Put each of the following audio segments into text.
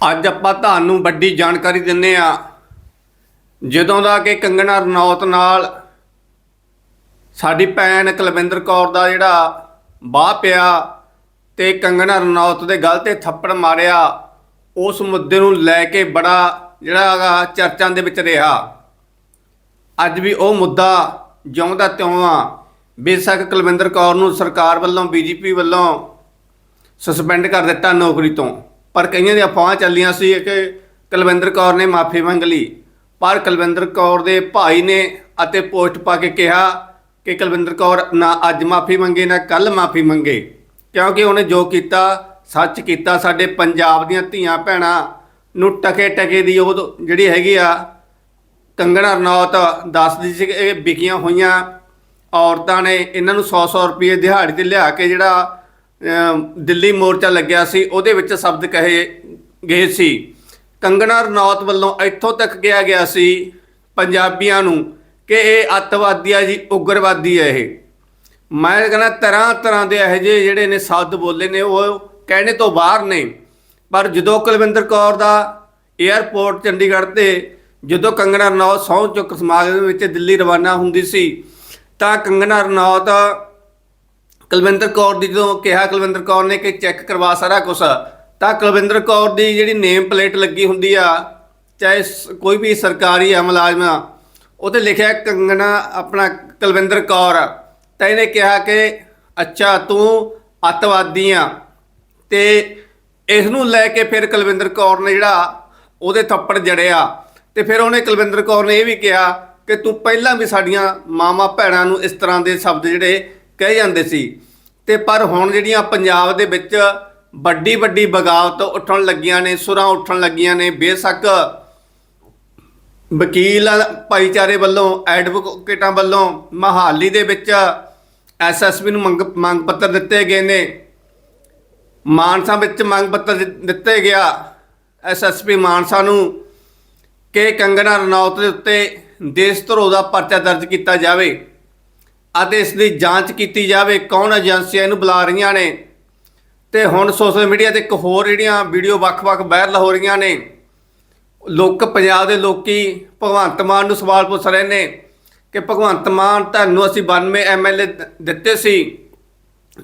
ਅੱਜ ਆਪਾਂ ਤੁਹਾਨੂੰ ਵੱਡੀ ਜਾਣਕਾਰੀ ਦਿੰਨੇ ਆ। ਜਦੋਂ ਦਾ ਕਿ ਕੰਗਣਾ ਰਣੌਤ ਨਾਲ ਸਾਡੀ ਭੈਣ ਕੁਲਵਿੰਦਰ ਕੌਰ ਦਾ ਜਿਹੜਾ ਬਾਹ ਪਿਆ ਤੇ ਕੰਗਣਾ ਰਣੌਤ ਦੇ ਗਲ ਤੇ ਥੱਪੜ ਮਾਰਿਆ, ਉਸ ਮੁੱਦੇ ਨੂੰ ਲੈ ਕੇ ਬੜਾ ਜਿਹੜਾ ਹੈਗਾ ਚਰਚਾਂ ਦੇ ਵਿੱਚ ਰਿਹਾ। ਅੱਜ ਵੀ ਉਹ ਮੁੱਦਾ ਜਿਉਂਦਾ ਤਿਉਂ ਆ। ਬੇਸ਼ੱਕ ਕੁਲਵਿੰਦਰ ਕੌਰ ਨੂੰ ਸਰਕਾਰ ਵੱਲੋਂ, ਬੀਜੇਪੀ ਵੱਲੋਂ ਸਸਪੈਂਡ ਕਰ ਦਿੱਤਾ ਨੌਕਰੀ ਤੋਂ। ਪਰ ਕਈਆਂ ਦੀਆਂ ਅਫਵਾਹਾਂ ਚੱਲੀਆਂ ਸੀ ਕਿ ਕੁਲਵਿੰਦਰ ਕੌਰ ਨੇ ਮਾਫੀ ਮੰਗ ਲਈ। ਪਰ ਕੁਲਵਿੰਦਰ ਕੌਰ ਦੇ ਭਾਈ ਨੇ ਅਤੇ ਪੋਸਟ ਪਾ ਕੇ ਕਿਹਾ ਕਿ ਕੁਲਵਿੰਦਰ ਕੌਰ ਨਾ ਅੱਜ ਮਾਫੀ ਮੰਗੇ, ਨਾ ਕੱਲ ਮਾਫੀ ਮੰਗੇ। ਕਿਉਂਕਿ ਉਹਨੇ ਜੋ ਕੀਤਾ, ਸੱਚ ਕੀਤਾ, ਸਾਡੇ ਪੰਜਾਬ ਦੀਆਂ ਧੀਆਂ ਭੈਣਾਂ ਨੂੰ ਟਕੇ ਟਕੇ ਦੀ ਉਹ ਜਿਹੜੀ ਹੈਗੀ ਆ, ਕੰਗਣਾ ਰਣੌਤ ਦੱਸਦੀ ਸੀ ਕਿ ਇਹ ਵਿਕੀਆਂ ਹੋਈਆਂ ਔਰਤਾਂ ਨੇ, ਇਹਨਾਂ ਨੂੰ 100-100 ਰੁਪਏ ਦਿਹਾੜੀ ਤੇ ਲਿਆ ਕੇ ਜਿਹੜਾ ਦਿੱਲੀ ਮੋਰਚਾ ਲੱਗਿਆ ਸੀ, ਉਹਦੇ ਵਿੱਚ ਸ਼ਬਦ ਕਹੇ ਗਏ ਸੀ। ਕੰਗਣਾ ਰਣੌਤ ਵੱਲੋਂ ਇੱਥੋਂ ਤੱਕ ਕਿਹਾ ਗਿਆ ਸੀ ਪੰਜਾਬੀਆਂ ਨੂੰ ਕਿ ਇਹ ਅੱਤਵਾਦੀ ਆ ਜੀ, ਉਗਰਵਾਦੀ ਹੈ ਇਹ। ਮੈਂ ਕਹਿੰਦਾ ਤਰ੍ਹਾਂ ਤਰ੍ਹਾਂ ਦੇ ਇਹੋ ਜਿਹੇ ਜਿਹੜੇ ਨੇ ਸ਼ਬਦ ਬੋਲੇ ਨੇ, ਉਹ ਕਹਿਣੇ ਤੋਂ ਬਾਹਰ ਨੇ। ਪਰ ਜਦੋਂ ਕੁਲਵਿੰਦਰ ਕੌਰ ਦਾ 에ਅਰਪੋਰਟ ਚੰਡੀਗੜ੍ਹ ਤੇ ਜਦੋਂ ਕੰਗਣਾ ਰਣੌਤ ਸਹੁੰ ਚੁੱਕ ਸਮਾਗਮ ਵਿੱਚ ਦਿੱਲੀ ਰਵਾਨਾ ਹੁੰਦੀ ਸੀ, ਤਾਂ ਕੰਗਣਾ ਰਣੌਤ ਕੁਲਵਿੰਦਰ ਕੌਰ ਦੀ ਜਦੋਂ ਕਿਹਾ ਕੁਲਵਿੰਦਰ ਕੌਰ ਨੇ ਕਿ ਚੈੱਕ ਕਰਵਾ ਸਾਰਾ ਕੁਝ ਤਾਂ ਕੁਲਵਿੰਦਰ ਕੌਰ ਦੀ ਜਿਹੜੀ ਨੇਮ ਪਲੇਟ ਲੱਗੀ ਹੁੰਦੀ ਆ, ਚਾਹੇ ਸ- ਕੋਈ ਵੀ ਸਰਕਾਰੀ ਆ, ਮੁਲਾਜ਼ਮ ਉਹ ਤੇ ਲਿਖਿਆ ਕੰਗਣਾ ਆਪਣਾ ਕੁਲਵਿੰਦਰ ਕੌਰ। ਤਾਂ ਇਹਨੇ ਕਿਹਾ ਕਿ, ਅੱਛਾ ਤੂੰ ਅੱਤਵਾਦੀ ਆ, ਤੇ ਇਸ ਨੂੰ ਲੈ ਕੇ ਫਿਰ ਕੁਲਵਿੰਦਰ ਕੌਰ ਨੇ ਜਿਹੜਾ ਉਹਦੇ ਥੱਪੜ ਜੜਿਆ। ਤੇ ਫਿਰ ਉਹਨੇ ਕੁਲਵਿੰਦਰ ਕੌਰ ਨੇ ਇਹ ਵੀ ਕਿਹਾ ਕਿ ਤੂੰ ਪਹਿਲਾਂ ਵੀ ਸਾਡੀਆਂ ਮਾਮਾ ਭੈਣਾਂ ਨੂੰ ਇਸ ਤਰ੍ਹਾਂ ਦੇ ਸ਼ਬਦ ਜਿਹੜੇ ਕਹੇ ਜਾਂਦੇ ਸੀ। ਤੇ ਪਰ ਹੁਣ ਜਿਹੜੀਆਂ ਪੰਜਾਬ ਦੇ ਵਿੱਚ ਵੱਡੀ ਵੱਡੀ ਬਗਾਵਤ ਉੱਠਣ ਲੱਗੀਆਂ ਨੇ, ਸੁਰਾਂ ਉੱਠਣ ਲੱਗੀਆਂ ਨੇ, ਬੇਸ਼ੱਕ ਵਕੀਲ ਭਾਈਚਾਰੇ ਵੱਲੋਂ, ਐਡਵੋਕੇਟਾਂ ਵੱਲੋਂ ਮਹਾਲੀ ਦੇ ਵਿੱਚ ਐਸਐਸਪੀ ਨੂੰ ਮੰਗ ਮੰਗ ਪੱਤਰ ਦਿੱਤੇ ਗਏ ਨੇ। ਮਾਨਸਾ ਵਿੱਚ ਮੰਗ ਪੱਤਰ ਦਿੱਤੇ ਗਿਆ ਐਸਐਸਪੀ ਮਾਨਸਾ ਨੂੰ ਕਿ ਕੰਗਣਾ ਰਣੌਤ ਦੇ ਉੱਤੇ ਦੇਸ਼ ਧਰੋਹ ਦਾ ਪਰਚਾ ਦਰਜ ਕੀਤਾ ਜਾਵੇ। ਅਤੇ ਇਸ ਦੀ ਜਾਂਚ ਕੀਤੀ ਜਾਵੇ ਕੌਣ ਏਜੰਸੀਆਂ ਇਹਨੂੰ ਬੁਲਾ ਰਹੀਆਂ ਨੇ। ਤੇ ਹੁਣ ਸੋਸ਼ਲ ਮੀਡੀਆ ਤੇ ਇੱਕ ਹੋਰ ਜਿਹੜੀਆਂ ਵੀਡੀਓ ਵੱਖ-ਵੱਖ ਵਾਇਰਲ ਹੋ ਰਹੀਆਂ ਨੇ। ਲੋਕ, ਪੰਜਾਬ ਦੇ ਲੋਕੀ ਭਗਵੰਤ ਮਾਨ ਨੂੰ ਸਵਾਲ ਪੁੱਛ ਰਹੇ ਨੇ ਕਿ ਭਗਵੰਤ ਮਾਨ ਤੁਹਾਨੂੰ ਅਸੀਂ 92 ਐਮਐਲਏ ਦਿੱਤੇ ਸੀ।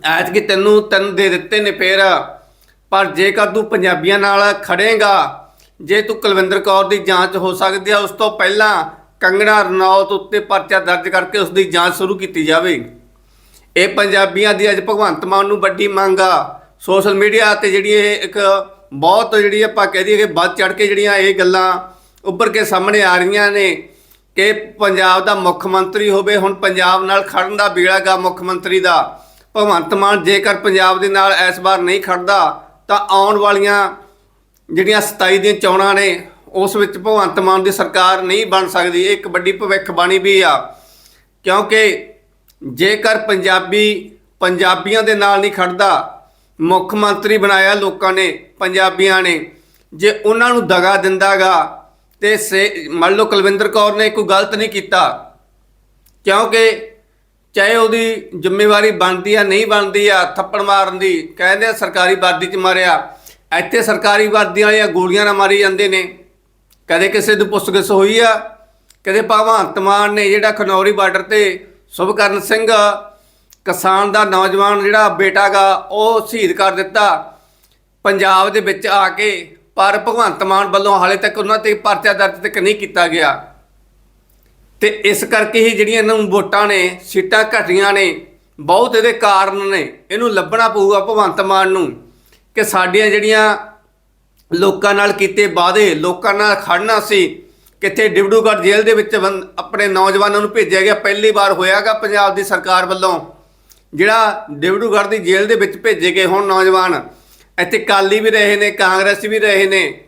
ਐਤਕੀ ਤੈਨੂੰ ਤਿੰਨ ਦੇ ਦਿੱਤੇ ਨੇ ਫੇਰ। ਪਰ ਜੇਕਰ ਤੂੰ ਪੰਜਾਬੀਆਂ ਨਾਲ ਖੜੇਗਾ, ਜੇ ਤੂੰ ਕੁਲਵਿੰਦਰ ਕੌਰ ਦੀ ਜਾਂਚ ਹੋ ਸਕਦੀ ਹੈ ਉਸ ਤੋਂ ਪਹਿਲਾਂ ਕੰਗਣਾ ਰਣੌਤ ਉੱਤੇ ਪਰਚਾ ਦਰਜ ਕਰਕੇ ਉਸ ਦੀ ਜਾਂਚ ਸ਼ੁਰੂ ਕੀਤੀ ਜਾਵੇ। ਇਹ ਪੰਜਾਬੀਆਂ ਦੀ ਅੱਜ ਭਗਵੰਤ ਮਾਨ ਨੂੰ ਵੱਡੀ ਮੰਗ ਆ। ਸੋਸ਼ਲ ਮੀਡੀਆ ਤੇ ਜਿਹੜੀ ਇਹ ਇੱਕ ਬਹੁਤ ਜਿਹੜੀ ਆਪਾਂ ਕਹਿ ਦਈਏ ਕਿ ਵੱਧ ਚੜ ਕੇ ਜਿਹੜੀਆਂ ਇਹ ਗੱਲਾਂ ਉੱਭਰ ਕੇ ਸਾਹਮਣੇ ਆ ਰਹੀਆਂ ਨੇ ਕਿ ਪੰਜਾਬ ਦਾ ਮੁੱਖ ਮੰਤਰੀ ਹੋਵੇ, ਹੁਣ ਪੰਜਾਬ ਨਾਲ ਖੜਨ ਦਾ ਬੀੜਾ ਗਾ ਮੁੱਖ ਮੰਤਰੀ ਦਾ। ਭਗਵੰਤ ਮਾਨ ਜੇਕਰ ਪੰਜਾਬ ਦੇ ਨਾਲ ਇਸ ਵਾਰ ਨਹੀਂ ਖੜਦਾ, ਤਾਂ ਆਉਣ ਵਾਲੀਆਂ ਜਿਹੜੀਆਂ 27 ਦੀਆਂ ਚੋਣਾਂ ਨੇ ਉਸ ਵਿੱਚ ਭਗਵੰਤ ਮਾਨ ਦੀ ਸਰਕਾਰ ਨਹੀਂ ਬਣ ਸਕਦੀ, ਇਹ ਇੱਕ ਵੱਡੀ ਭਵਿੱਖਬਾਣੀ ਵੀ ਆ। ਕਿਉਂਕਿ ਜੇਕਰ ਪੰਜਾਬੀ ਪੰਜਾਬੀਆਂ ਦੇ ਨਾਲ ਨਹੀਂ ਖੜਦਾ, ਮੁੱਖ ਮੰਤਰੀ ਬਣਾਇਆ ਲੋਕਾਂ ਨੇ, ਪੰਜਾਬੀਆਂ ਨੇ, ਜੇ ਉਹਨਾਂ ਨੂੰ ਦਗਾ ਦਿੰਦਾਗਾ, ਤੇ ਸੇ ਮੰਨ ਲਓ ਕੁਲਵਿੰਦਰ ਕੌਰ ਨੇ ਕੋਈ ਗਲਤ ਨਹੀਂ ਕੀਤਾ, ਕਿਉਂਕਿ ਚਾਹੇ ਉਹਦੀ ਜ਼ਿੰਮੇਵਾਰੀ ਬਣਦੀ ਆ, ਨਹੀਂ ਬਣਦੀ ਆ, ਥੱਪੜ ਮਾਰਨ ਦੀ, ਕਹਿੰਦੇ ਆ ਸਰਕਾਰੀ ਵਰਦੀ 'ਚ ਮਾਰਿਆ, ਇੱਥੇ ਸਰਕਾਰੀ ਵਰਦੀਆਂ ਵਾਲੀਆਂ ਗੋਲੀਆਂ ਨਾਲ ਮਾਰੀ ਜਾਂਦੇ ਨੇ। ਕਦੇ ਕਿਸੇ ਦੀ ਪੁੱਛਗਿੱਛ ਹੋਈ ਆ, ਕਦੇ ਭਗਵੰਤ ਮਾਨ ਨੇ ਜਿਹੜਾ ਖਨੌਰੀ ਬਾਰਡਰ ਤੇ ਸੁਭਕਰਨ ਸਿੰਘ, ਕਿਸਾਨ ਦਾ ਨੌਜਵਾਨ ਜਿਹੜਾ ਬੇਟਾ ਗਾ ਉਹ ਸ਼ਹੀਦ ਕਰ ਦਿੱਤਾ। ਪੰਜਾਬ ਦੇ ਵਿੱਚ ਆ ਕੇ ਪਰ ਭਗਵੰਤ ਮਾਨ ਵੱਲੋਂ ਹਾਲੇ ਤੱਕ ਉਹਨਾਂ ਤੇ ਪਰਚਾ ਦਰਜ ਤੱਕ ਨਹੀਂ ਕੀਤਾ ਗਿਆ। ਤੇ ਇਸ ਕਰਕੇ ਹੀ ਜਿਹੜੀਆਂ ਇਹਨਾਂ ਨੂੰ ਵੋਟਾਂ ਨੇ, ਸੀਟਾਂ ਘਟੀਆਂ ਨੇ, ਬਹੁਤ ਇਹਦੇ ਕਾਰਨ ਨੇ। ਇਹਨੂੰ ਲੱਭਣਾ ਪਊਗਾ ਭਗਵੰਤ ਮਾਨ ਨੂੰ ਕਿ ਸਾਡੀਆਂ ਜਿਹੜੀਆਂ ਲੋਕਾਂ ਨਾਲ ਕੀਤੇ ਵਾਅਦੇ, ਲੋਕਾਂ ਨਾਲ ਖੜਨਾ ਸੀ। ਕਿੱਥੇ ਡਿਬੜੂਗੜ੍ਹ ਜੇਲ੍ਹ ਦੇ ਵਿੱਚ ਬੰ- ਆਪਣੇ ਨੌਜਵਾਨਾਂ ਨੂੰ ਭੇਜਿਆ ਗਿਆ, ਪਹਿਲੀ ਵਾਰ ਹੋਇਆਗਾ ਪੰਜਾਬ ਦੀ ਸਰਕਾਰ ਵੱਲੋਂ। ਜਿਹੜਾ ਡਿਬੜੂਗੜ੍ਹ ਦੀ ਜੇਲ੍ਹ ਦੇ ਵਿੱਚ ਭੇਜੇ ਗਏ ਹੁਣ ਨੌਜਵਾਨ, ਇੱਥੇ ਕਾਲੀ ਵੀ ਰਹੇ ਨੇ, ਕਾਂਗਰਸੀ ਵੀ ਰਹੇ ਨੇ।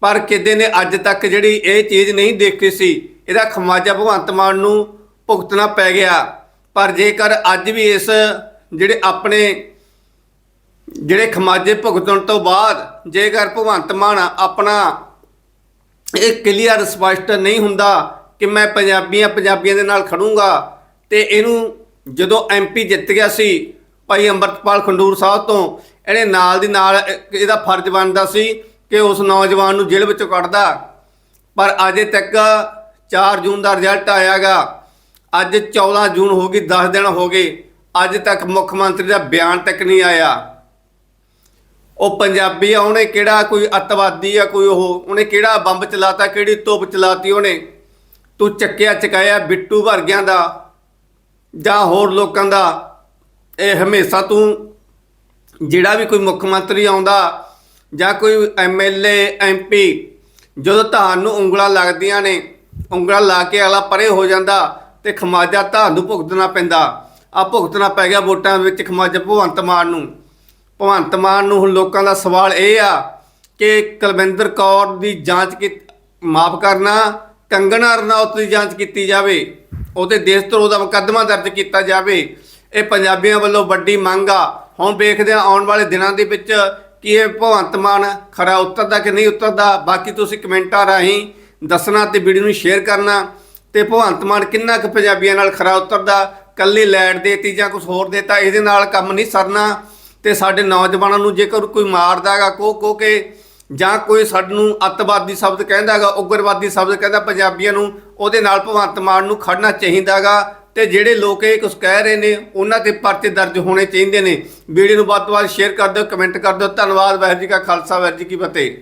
ਪਰ ਕਿਤੇ ਨੇ ਅੱਜ ਤੱਕ ਜਿਹੜੀ ਇਹ ਚੀਜ਼ ਨਹੀਂ ਦੇਖੀ ਸੀ, ਇਹਦਾ ਖਮਾਜਾ ਭਗਵੰਤ ਮਾਨ ਨੂੰ ਭੁਗਤਣਾ ਪੈ ਗਿਆ। ਪਰ ਜੇਕਰ ਅੱਜ ਵੀ ਇਸ ਜਿਹੜੇ ਆਪਣੇ ਜਿਹੜੇ ਖਮਾਜੇ ਭੁਗਤਣ ਤੋਂ ਬਾਅਦ ਜੇਕਰ ਭਗਵੰਤ ਮਾਨ ਆਪਣਾ ਇਹ ਕਲੀਅਰ ਸਪਸ਼ਟ ਨਹੀਂ ਹੁੰਦਾ ਕਿ ਮੈਂ ਪੰਜਾਬੀਆਂ ਪੰਜਾਬੀਆਂ ਦੇ ਨਾਲ ਖੜੂੰਗਾ ਤੇ ਇਹਨੂੰ ਜਦੋਂ ਐਮਪੀ ਜਿੱਤ ਗਿਆ ਸੀ ਭਾਈ ਅੰਮ੍ਰਿਤਪਾਲ ਖੰਡੂਰ ਸਾਹਿਬ ਤੋਂ, ਇਹਨੇ ਨਾਲ ਦੀ ਨਾਲ ਇਹਦਾ ਫਰਜ਼ ਬਣਦਾ ਸੀ ਕਿ ਉਸ ਨੌਜਵਾਨ ਨੂੰ ਜੇਲ੍ਹ ਵਿੱਚੋਂ ਕੱਢਦਾ। ਪਰ ਅਜੇ ਤੱਕ 4 ਜੂਨ ਦਾ ਰਿਜ਼ਲਟ ਆਇਆਗਾ। ਅੱਜ 14 ਜੂਨ ਹੋ ਗਈ 10 ਦਿਨ ਹੋ ਗਏ। ਅੱਜ ਤੱਕ ਮੁੱਖ ਮੰਤਰੀ ਦਾ ਬਿਆਨ ਤੱਕ ਨਹੀਂ ਆਇਆ। ਉਹ ਪੰਜਾਬੀ ਆ, ਉਹਨੇ ਕਿਹੜਾ ਕੋਈ ਅੱਤਵਾਦੀ ਆ, ਕੋਈ ਉਹ, ਉਹਨੇ ਕਿਹੜਾ ਬੰਬ ਚਲਾਤਾ, ਕਿਹੜੀ ਤੋਪ ਚਲਾਤੀ ਉਹਨੇ? ਤੂੰ ਚੱਕਿਆ ਚਕਾਇਆ ਬਿੱਟੂ ਵਰਗਿਆਂ ਦਾ ਜਾਂ ਹੋਰ ਲੋਕਾਂ ਦਾ। ਇਹ ਹਮੇਸ਼ਾ ਤੂੰ ਜਿਹੜਾ ਵੀ ਕੋਈ ਮੁੱਖ ਮੰਤਰੀ ਆਉਂਦਾ ਜਾਂ ਕੋਈ ਐਮਐਲਏ ਐਮਪੀ ਜਦੋਂ ਧਾਨ ਨੂੰ ਉਂਗਲਾਂ ਲੱਗਦੀਆਂ ਨੇ, ਉਂਗਲਾਂ ਲਾ ਕੇ ਅਗਲਾ ਪਰੇ ਹੋ ਜਾਂਦਾ ਤੇ ਖਮਾਜਾ ਧਾਨ ਨੂੰ ਭੁਗਤਣਾ ਪੈਂਦਾ। ਆ ਭੁਗਤਣਾ ਪੈ ਗਿਆ ਵੋਟਾਂ ਵਿੱਚ ਖਮਾਜਾ ਭਗਵੰਤ ਮਾਨ ਨੂੰ। ਭਗਵੰਤ ਮਾਨ ਨੂੰ ਹੁਣ ਲੋਕਾਂ ਦਾ ਸਵਾਲ ਇਹ ਆ ਕਿ ਕੁਲਵਿੰਦਰ ਕੌਰ ਦੀ ਜਾਂਚ ਕੀ ਮਾਫ ਕਰਨਾ, ਕੰਗਣਾ ਰਣੌਤ ਦੀ ਜਾਂਚ ਕੀਤੀ ਜਾਵੇ, ਉਹਦੇ ਦੇਸ਼ ਧਰੋਹ ਦਾ ਮੁਕੱਦਮਾ ਦਰਜ ਕੀਤਾ ਜਾਵੇ, ਇਹ ਪੰਜਾਬੀਆਂ ਵੱਲੋਂ ਵੱਡੀ ਮੰਗ ਆ। ਹੁਣ ਵੇਖਦੇ ਆ ਆਉਣ ਵਾਲੇ ਦਿਨਾਂ ਦੇ ਵਿੱਚ ਕਿ ਇਹ ਭਗਵੰਤ ਮਾਨ ਖਰਾ ਉਤਰਦਾ ਕਿ ਨਹੀਂ ਉਤਰਦਾ। ਬਾਕੀ ਤੁਸੀਂ ਕਮੈਂਟਾਂ ਰਾਹੀਂ ਦੱਸਣਾ ਤੇ ਵੀਡੀਓ ਨੂੰ ਸ਼ੇਅਰ ਕਰਨਾ। ਤੇ ਭਗਵੰਤ ਮਾਨ ਕਿੰਨਾ ਕੁ ਪੰਜਾਬੀਆਂ ਨਾਲ ਖਰਾ ਉਤਰਦਾ? ਕੱਲੀ ਲੈਟ ਦੇਤੀ ਜਾਂ ਕੁਝ ਹੋਰ ਦੇਤਾ, ਇਹਦੇ ਨਾਲ ਕੰਮ ਨਹੀਂ ਸਰਨਾ। ਤੇ ਸਾਡੇ ਨੌਜਵਾਨਾਂ ਨੂੰ ਜੇਕਰ ਕੋਈ ਮਾਰਦਾਗਾ ਕੋ ਕੋ ਕੇ ਜਾਂ ਕੋਈ ਸਾਨੂੰ ਅੱਤਵਾਦੀ ਸ਼ਬਦ ਕਹਿੰਦਾਗਾ ਉਗਰਵਾਦੀ ਸ਼ਬਦ ਕਹਿੰਦਾ, ਪੰਜਾਬੀਆਂ ਨੂੰ ਉਹਦੇ ਨਾਲ ਭਗਵੰਤ ਮਾਨ ਨੂੰ ਖੜਨਾ ਚਾਹੀਦਾਗਾ ਤੇ ਜਿਹੜੇ ਲੋਕ ਇਹ ਕੁਝ ਕਹਿ ਰਹੇ ਨੇ, ਉਹਨਾਂ ਤੇ ਪਰਚੇ ਦਰਜ ਹੋਣੇ ਚਾਹੀਦੇ ਨੇ। ਵੀਡੀਓ ਨੂੰ ਵੱਧ ਤੋਂ ਵੱਧ ਸ਼ੇਅਰ ਕਰ ਦਿਓ ਕਮੈਂਟ ਕਰ ਦਿਓ। ਧੰਨਵਾਦ, ਵਾਹਿਗੁਰੂ ਜੀ ਕਾ ਖਾਲਸਾ, ਵਾਹਿਗੁਰੂ ਜੀ ਕੀ ਫਤਿਹ।